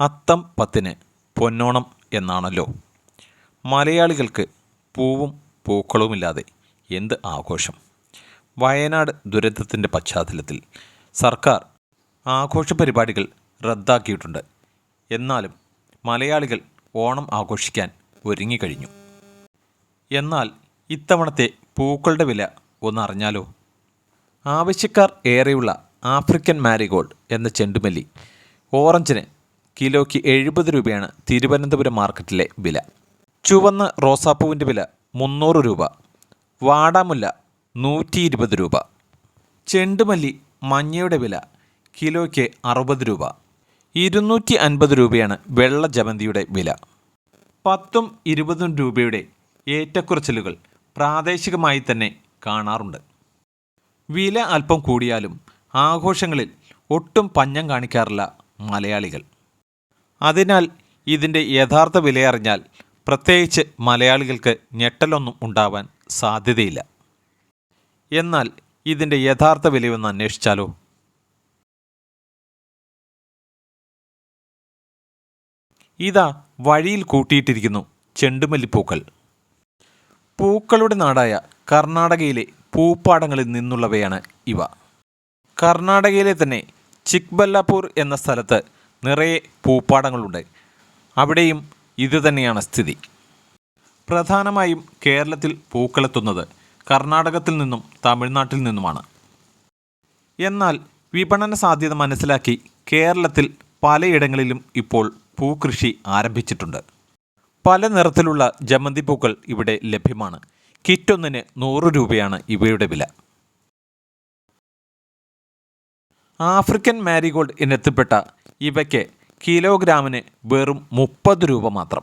അത്തം പത്തിന് പൊന്നോണം എന്നാണല്ലോ. മലയാളികൾക്ക് പൂവും പൂക്കളുമില്ലാതെ എന്ത് ആഘോഷം? വയനാട് ദുരന്തത്തിന്റെ പശ്ചാത്തലത്തിൽ സർക്കാർ ആഘോഷ പരിപാടികൾ റദ്ദാക്കിയിട്ടുണ്ട്. എന്നാലും മലയാളികൾ ഓണം ആഘോഷിക്കാൻ ഒരുങ്ങിക്കഴിഞ്ഞു. എന്നാൽ ഇത്തവണത്തെ പൂക്കളുടെ വില ഒന്നറിഞ്ഞാലോ? ആവശ്യക്കാർ ഏറെയുള്ള ആഫ്രിക്കൻ മാരിഗോൾഡ് എന്ന ചെണ്ടുമല്ലി ഓറഞ്ചിന് കിലോയ്ക്ക് എഴുപത് രൂപയാണ് തിരുവനന്തപുരം മാർക്കറ്റിലെ വില. ചുവന്ന റോസാപ്പൂവിന്റെ വില മുന്നൂറ് രൂപ. വാടാമുല്ല നൂറ്റി ഇരുപത് രൂപ. ചെണ്ടുമല്ലി മഞ്ഞയുടെ വില കിലോയ്ക്ക് അറുപത് രൂപ. ഇരുന്നൂറ്റി അൻപത് രൂപയാണ് വെള്ള ജമന്തിയുടെ വില. പത്തും ഇരുപതും രൂപയുടെ ഏറ്റക്കുറച്ചിലുകൾ പ്രാദേശികമായി തന്നെ കാണാറുണ്ട്. വില അല്പം കൂടിയാലും ആഘോഷങ്ങളിൽ ഒട്ടും പഞ്ഞം കാണിക്കാറില്ല മലയാളികൾ. അതിനാൽ ഇതിന്റെ യഥാർത്ഥ വിലയറിഞ്ഞാൽ പ്രത്യേകിച്ച് മലയാളികൾക്ക് ഞെട്ടലൊന്നും ഉണ്ടാവാൻ സാധ്യതയില്ല. എന്നാൽ ഇതിന്റെ യഥാർത്ഥ വിലയൊന്ന് അന്വേഷിച്ചാലോ? ഇതാ വഴിയിൽ കൂട്ടിയിട്ടിരിക്കുന്നു ചെണ്ടുമല്ലിപ്പൂക്കൾ. പൂക്കളുടെ നാടായ കർണാടകയിലെ പൂപ്പാടങ്ങളിൽ നിന്നുള്ളവയാണ് ഇവ. കർണാടകയിലെ തന്നെ ചിക്ബല്ലാപൂർ എന്ന സ്ഥലത്ത് നിറയെ പൂപ്പാടങ്ങളുണ്ട് അവിടെയും ഇതുതന്നെയാണ് സ്ഥിതി. പ്രധാനമായും കേരളത്തിൽ പൂക്കളെത്തുന്നത് കർണാടകത്തിൽ നിന്നും തമിഴ്നാട്ടിൽ നിന്നുമാണ്. എന്നാൽ വിപണന സാധ്യത മനസ്സിലാക്കി കേരളത്തിൽ പലയിടങ്ങളിലും ഇപ്പോൾ പൂക്കൃഷി ആരംഭിച്ചിട്ടുണ്ട്. പല നിറത്തിലുള്ള ജമന്തി പൂക്കൾ ഇവിടെ ലഭ്യമാണ്. കിറ്റൊന്നിന് നൂറ് രൂപയാണ് ഇവയുടെ വില. ആഫ്രിക്കൻ മാരിഗോൾഡ് ഇനത്തിൽപ്പെട്ട ഇവയ്ക്ക് കിലോഗ്രാമിന് വെറും മുപ്പത് രൂപ മാത്രം.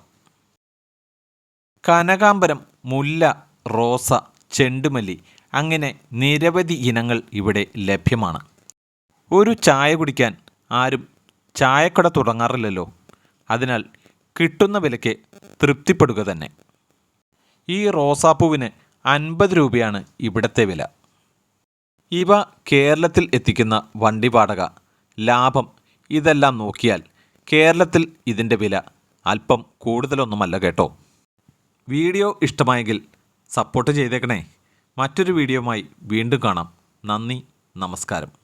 കനകാംബരം മുല്ല റോസ ചെണ്ടുമല്ലി അങ്ങനെ നിരവധി ഇനങ്ങൾ ഇവിടെ ലഭ്യമാണ്. ഒരു ചായ കുടിക്കാൻ ആരും ചായക്കട തുടങ്ങാറില്ലല്ലോ. അതിനാൽ കിട്ടുന്ന വിലയ്ക്ക് തൃപ്തിപ്പെടുക തന്നെ. ഈ റോസാപ്പൂവിന് അൻപത് രൂപയാണ് ഇവിടത്തെ വില. ഇവ കേരളത്തിൽ എത്തിക്കുന്ന വണ്ടി വാടക ലാഭം ഇതെല്ലാം നോക്കിയാൽ കേരളത്തിൽ ഇതിന്റെ വില അല്പം കൂടുതലൊന്നുമല്ല കേട്ടോ. വീഡിയോ ഇഷ്ടമായെങ്കിൽ സപ്പോർട്ട് ചെയ്തേക്കണേ. മറ്റൊരു വീഡിയോയുമായി വീണ്ടും കാണാം. നന്ദി നമസ്കാരം.